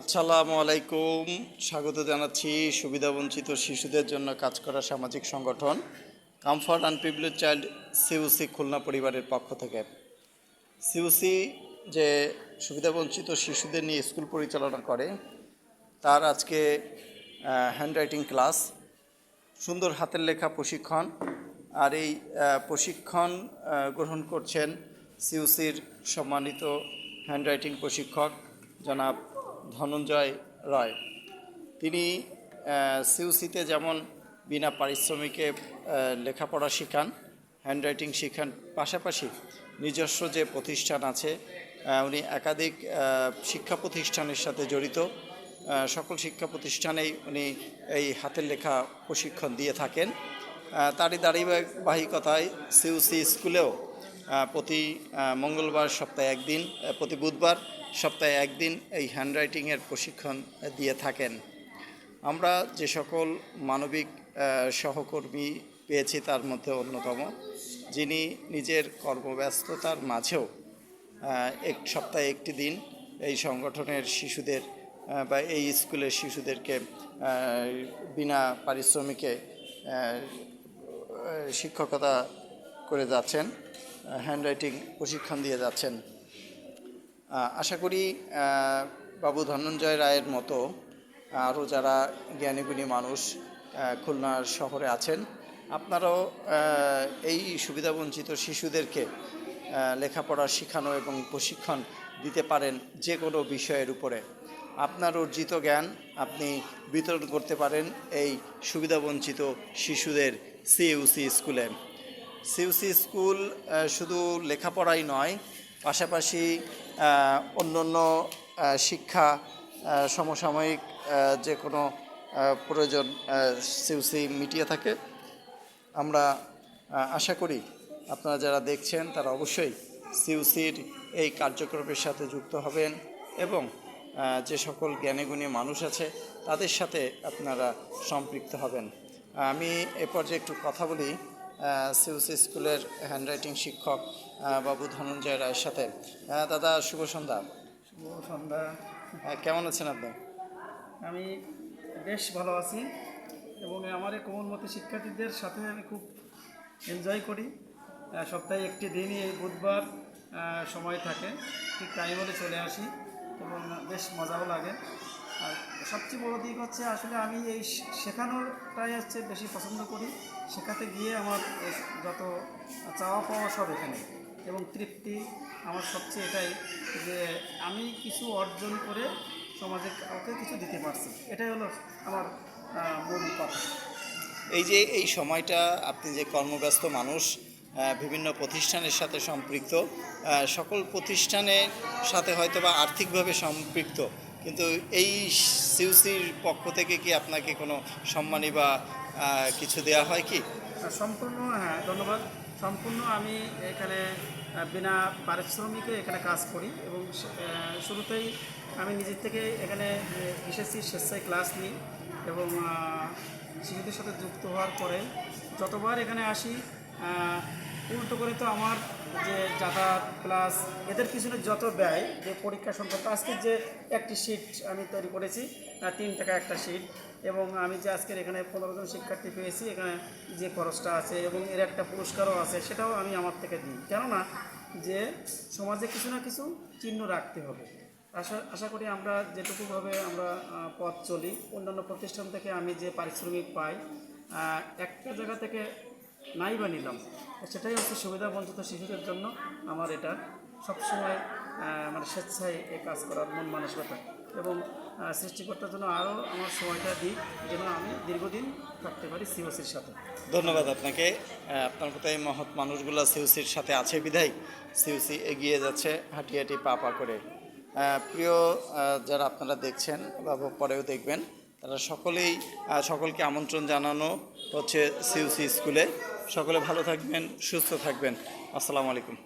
আসসালামু আলাইকুম। স্বাগত জানাচ্ছি সুবিধাবঞ্চিত শিশুদের জন্য কাজ করা সামাজিক সংগঠন কমফর্ট অ্যান্ড প্রিভিলেজ চাইল্ড সিউসি খুলনা পরিবারের পক্ষ থেকে। সিউসি যে সুবিধাবঞ্চিত শিশুদের নিয়ে স্কুল পরিচালনা করে, তার আজকে হ্যান্ডরাইটিং ক্লাস সুন্দর হাতের লেখা প্রশিক্ষণ, আর এই প্রশিক্ষণ গ্রহণ করছেন সিউসির সম্মানিত হ্যান্ডরাইটিং প্রশিক্ষক জনাব ধনঞ্জয় রয়। তিনি সিউসিতে যেমন বিনা পারিশ্রমিকে লেখাপড়া শেখান হ্যান্ডরাইটিং শেখান, পাশাপাশি নিজস্ব যে প্রতিষ্ঠান আছে উনি একাধিক শিক্ষা প্রতিষ্ঠানের সাথে জড়িত সকল শিক্ষা প্রতিষ্ঠানেই উনি এই হাতের লেখা প্রশিক্ষণ দিয়ে থাকেন। তারই ধারাবাহিকতায় সিউসি স্কুলেও প্রতি মঙ্গলবার সপ্তাহে একদিন প্রতি বুধবার সপ্তাহে একদিন এই হ্যান্ডরাইটিংয়ের প্রশিক্ষণ দিয়ে থাকেন। আমরা যে সকল মানবিক সহকর্মী পেয়েছি তার মধ্যে অন্যতম, যিনি নিজের কর্মব্যস্ততার মাঝেও এক, সপ্তাহে একটি দিন এই সংগঠনের শিশুদের বা এই স্কুলের শিশুদেরকে বিনা পারিশ্রমিকে শিক্ষকতা করে যাচ্ছেন হ্যান্ডরাইটিং প্রশিক্ষণ দিয়ে যাচ্ছেন। আশা করি বাবু ধনঞ্জয় রায়ের মতো আরও যারা জ্ঞানীগুণী মানুষ খুলনা শহরে আছেন, আপনারাও এই সুবিধাবঞ্চিত শিশুদেরকে লেখাপড়া শেখানো এবং প্রশিক্ষণ দিতে পারেন যে কোনো বিষয়ের উপরে। আপনার অর্জিত জ্ঞান আপনি বিতরণ করতে পারেন এই সুবিধাবঞ্চিত শিশুদের সিইউসি স্কুলে। সিউসি স্কুল শুধু লেখাপড়াই নয় পাশাপাশি অন্যান্য আহ, শিক্ষা সমসাময়িক যে কোনো প্রয়োজন সিউসি মিটিয়ে থাকে। আমরা আশা করি আপনারা যারা দেখছেন তারা অবশ্যই সিউসির এই কার্যক্রমের সাথে যুক্ত হবেন এবং যে সকল জ্ঞানীগুণী মানুষ আছে তাদের সাথে আপনারা সম্পৃক্ত হবেন। আমি এ পর্যায়ে একটু কথা বলি। সিউসি স্কুলের হ্যান্ডরাইটিং শিক্ষক বাবু ধনঞ্জয় রায়ের সাথে। দাদা শুভ সন্ধ্যা। শুভ সন্ধ্যা। কেমন আছেন আপনি? আমি বেশ ভালো আছি এবং আমার এই কোমলমতি শিক্ষার্থীদের সাথে আমি খুব এনজয় করি। সপ্তাহে একটি দিনই এই বুধবার সময় থাকে। ঠিক টাইম হলে চলে আসি এবং বেশ মজাও লাগে। আর সবচেয়ে বড় দিক হচ্ছে আসলে আমি এই শে- শেখানোটাই হচ্ছে বেশি পছন্দ করি। শেখাতে গিয়ে আমার যত চাওয়া পাওয়া সব এখানে। এবং তৃপ্তি আমার সবচেয়ে এটাই যে আমি কিছু অর্জন করে সমাজে কাউকে কিছু দিতে পারছি। এটাই হলো আমার মূল কথা। এই যে এই সময়টা আপনি যে কর্মব্যস্ত মানুষ বিভিন্ন প্রতিষ্ঠানের সাথে সম্পৃক্ত সকল প্রতিষ্ঠানের সাথে হয়তো বা আর্থিকভাবে সম্পৃক্ত কিন্তু এই সিউসির পক্ষ থেকে কি আপনাকে কোনো সম্মানী বা কিছু দেওয়া হয় কি? সম্পূর্ণ হ্যাঁ ধন্যবাদ। সম্পূর্ণ আমি এখানে বিনা পারিশ্রমিকে এখানে কাজ করি এবং শুরুতেই আমি নিজের থেকে এখানে এসেছি স্বেচ্ছায় ক্লাস নিই এবং শিশুদের সাথে যুক্ত হওয়ার পরে যতবার এখানে আসি উল্টো করে তো আমার যে যাতায়াত প্লাস এদের পিছনে যত ব্যয় যে পরীক্ষা সংক্রান্ত, আজকে যে একটি শিট আমি তৈরি করেছি তিন টাকা একটা শিট এবং আমি যে আজকের এখানে পনেরো জন শিক্ষার্থী পেয়েছি, এখানে যে খরচটা আছে এবং এর একটা পুরস্কারও আছে, সেটাও আমি আমার থেকে দিই। কেননা যে সমাজে কিছু না কিছু চিহ্ন রাখতে হবে। আশা আশা করি আমরা যেটুকুভাবে আমরা পথ চলি, অন্যান্য প্রতিষ্ঠান থেকে আমি যে পারিশ্রমিক পাই একটা জায়গা থেকে নাই বা নিলাম। সেটাই হচ্ছে সুবিধা বঞ্চিত শিশুদের জন্য আমার এটা। সবসময় মানে স্বেচ্ছায় এই কাজ করার মন মানসিকতা এবং সৃষ্টিকর্তার জন্য আরও আমার সময়টা দিই যেন আমি দীর্ঘদিন থাকতে পারি সিওসির সাথে। ধন্যবাদ আপনাকে। আপনার এই মহৎ মানুষগুলো সিউসির সাথে আছে বিধায় সিউসি এগিয়ে যাচ্ছে হাঁটি হাঁটি পা পা করে। প্রিয় যারা আপনারা দেখছেন বা পরেও দেখবেন তারা সকলেই সকলকে আমন্ত্রণ জানানো হচ্ছে সিউসি স্কুলে। সকলে ভালো থাকবেন, সুস্থ থাকবেন। আসসালামু আলাইকুম।